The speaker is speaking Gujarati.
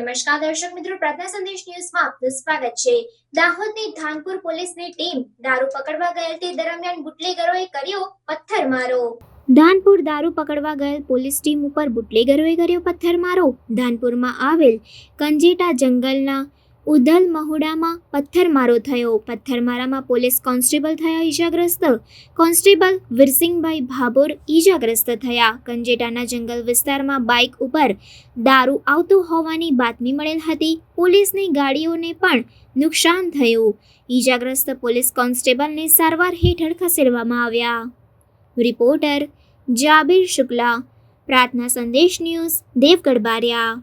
નમસ્કાર દર્શક મિત્રો પ્રાર્થના સંદેશ ન્યૂઝમાં આપનું સ્વાગત છે. દાહોદની ધાનપુર પોલીસની ટીમ દારૂ પકડવા ગયેલ તે દરમિયાન બુટલેગરોએ કર્યો પથ્થરમારો. ધાનપુર દારૂ પકડવા ગયેલ પોલીસ ટીમ ઉપર બુટલેગરોએ કર્યો પથ્થરમારો. ધાનપુરમાં આવેલ કંજેટા જંગલના ઉધલ મહુડામાં પથ્થરમારો થયો. પથ્થરમારામાં પોલીસ કોન્સ્ટેબલ થયા ઈજાગ્રસ્ત. કોન્સ્ટેબલ વિરસિંગભાઈ ભાભોર ઈજાગ્રસ્ત થયા. કંજેટાના જંગલ વિસ્તારમાં બાઇક ઉપર દારૂ આવતું હોવાની બાતમી મળેલ હતી. પોલીસની ગાડીઓને પણ નુકસાન થયું. ઈજાગ્રસ્ત પોલીસ કોન્સ્ટેબલને સારવાર હેઠળ ખસેડવામાં આવ્યા. રિપોર્ટર જાબીર શુક્લા. પ્રાર્થના સંદેશ ન્યૂઝ દેવગઢ બારિયા.